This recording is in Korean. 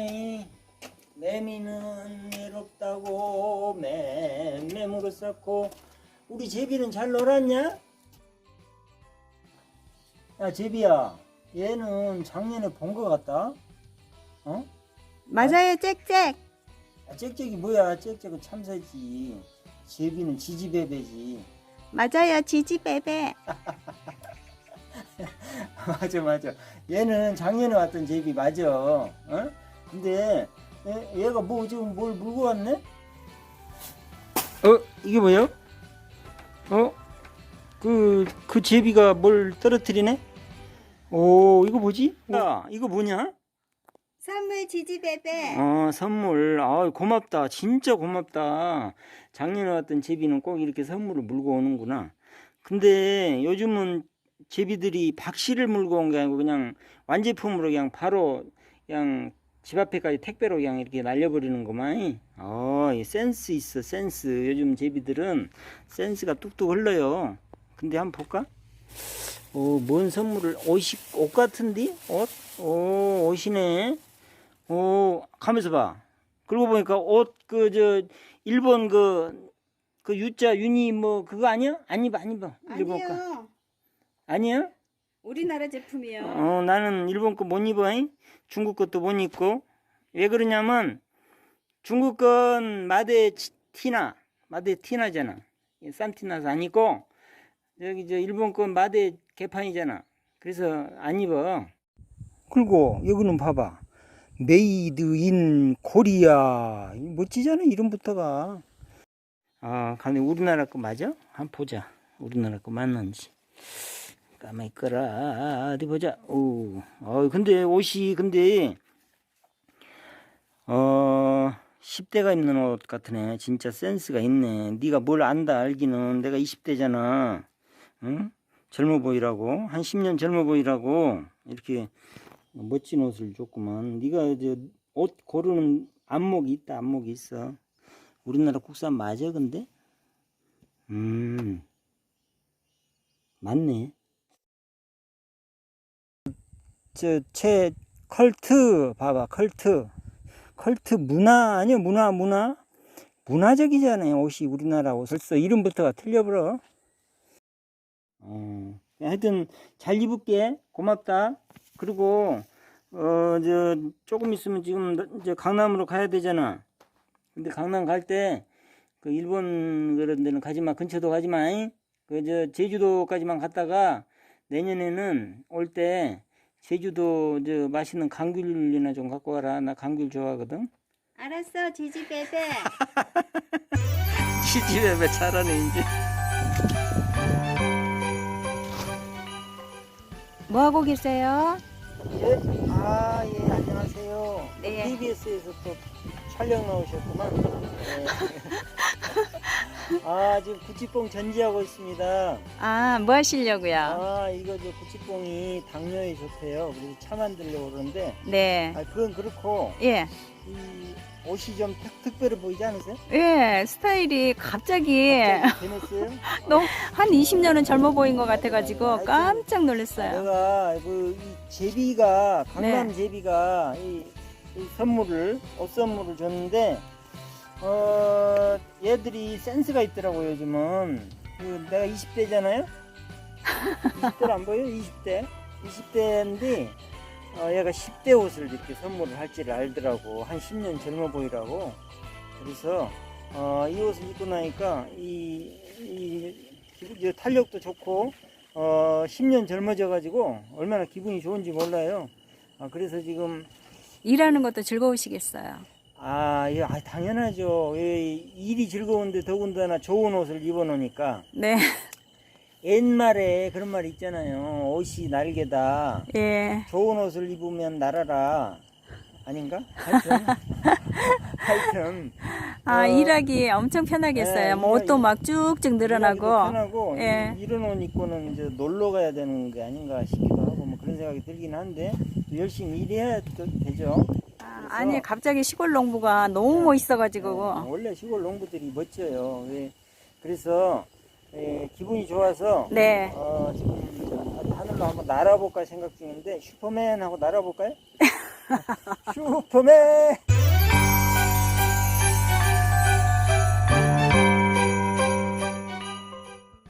날 좋네 매미는 외롭다고 맴매물을 쌓고 우리 제비는 잘 놀았냐? 야 제비야 얘는 작년에 본거 같다 어? 맞아요, 짹짹. 아, 짹짹이 뭐야 짹짹은 참새지 제비는 지지배배지 맞아요, 지지배배. 맞아 맞아 얘는 작년에 왔던 제비 맞아 어? 근데 얘, 얘가 뭐 지금 뭘 물고 왔네? 어? 이게 뭐야? 어? 그, 그 제비가 뭘 떨어뜨리네? 오 이거 뭐지? 야 이거 뭐냐? 선물 지지배배. 어 선물 아 고맙다 진짜 고맙다 작년에 왔던 제비는 꼭 이렇게 선물을 물고 오는구나 근데 요즘은 제비들이 박씨를 물고 온 게 아니고 그냥 완제품으로 그냥 바로 그냥 집 앞에까지 택배로 그냥 이렇게 날려버리는구만 어이 센스 있어 센스 요즘 제비들은 센스가 뚝뚝 흘러요 근데 한번 볼까? 어, 뭔 선물을 옷이 옷 같은데? 옷? 오 옷이네 오, 가면서 봐. 그러고 보니까 옷, 그, 저, 일본 그, 그 유자, 유니 뭐, 그거 아니야? 안 입어, 안 입어. 일본 거. 아니요. 아니야? 우리나라 제품이요. 어, 나는 일본 거 못 입어. 잉? 중국 것도 못 입고. 왜 그러냐면, 중국 건 마대 치- 티나, 마대 티나잖아. 싼 티나서 안 입고, 여기 저 일본 건 마대 개판이잖아. 그래서 안 입어. 그리고 여기는 봐봐. 메이드 인 코리아. 이 멋지잖아, 이름부터가. 아, 근데 우리나라 거 맞아? 한번 보자. 우리나라 거 맞는지. 까만 거라. 어디 보자. 오, 어, 근데 옷이, 근데, 어, 10대가 입는 옷 같으네. 진짜 센스가 있네. 네가 뭘 안다 알기는 내가 20대잖아. 응? 젊어 보이라고. 한 10년 젊어 보이라고. 이렇게 멋진 옷을 줬구만. 네가 이제 옷 고르는 안목이 있다. 안목이 있어. 우리나라 국산 맞아 근데? 음. 맞네. 저채 컬트 봐봐 컬트. 컬트 문화 아니야 문화 문화. 문화적이잖아요 옷이 우리나라 옷 벌써 이름부터가 틀려버려 어 하여튼 잘 입을게. 고맙다. 그리고 어 저 조금 있으면 지금 너- 이제 강남으로 가야 되잖아. 근데 강남 갈 때 그 일본 그런 데는 가지 마. 근처도 가지 마 그 저 제주도까지만 갔다가 내년에는 올때 제주도 저 맛있는 감귤이나 좀 갖고 와라 나 감귤 좋아하거든 알았어, 지지배배. 왜 잘하네 이제 뭐 하고 계세요? 예? 아, 예, 안녕하세요. 네. TBS에서 또 촬영 나오셨구만. 네. 아, 지금 구찌뽕 전지하고 있습니다. 아, 뭐 하시려고요? 아, 이거 저 구찌뽕이 당뇨에 좋대요. 그래서 차 만들려고 그러는데, 네. 아, 그건 그렇고, 예. 이 옷이 좀 특, 특별해 보이지 않으세요? 예, 스타일이 갑자기 갑자기 변했어요? 너무 한 20년은 젊어 보인 것 같아가지고 깜짝 놀랐어요. 내가 그 이 제비가 강남 네. 제비가 이, 이 선물을 옷 선물을 줬는데 어 얘들이 센스가 있더라고 요즘은. 그 내가 20대잖아요? 20대를 안 보여 20대? 20대인데 어, 얘가 10대 옷을 이렇게 선물을 할지를 알더라고. 한 10년 젊어 보이라고. 그래서 어, 이 옷을 입고 나니까 이, 이, 이 탄력도 좋고 어, 10년 젊어져 가지고 얼마나 기분이 좋은지 몰라요. 아, 그래서 지금 일하는 것도 즐거우시겠어요. 아, 예, 아, 당연하죠. 예, 일이 즐거운데 더군다나 좋은 옷을 입어놓으니까 네. 옛말에 그런 말 있잖아요. 옷이 날개다. 예. 좋은 옷을 입으면 날아라. 아닌가? 하여튼 하여튼 아, 어, 일하기 엄청 편하겠어요. 네, 뭐 옷도 막 쭉쭉 늘어나고. 편하고 예. 이- 이런 옷 입고는 이제 놀러 가야 되는 게 아닌가 싶기도 하고 뭐 그런 생각이 들긴 한데 열심히 일해야 또 되죠. 아, 아니, 갑자기 시골 농부가 너무 멋있어가지고. 네, 원래 시골 농부들이 멋져요. 왜? 그래서 예, 기분이 좋아서 네. 어, 지금 하늘로 한번 날아볼까 생각 중인데 슈퍼맨하고 날아볼까요? 슈퍼맨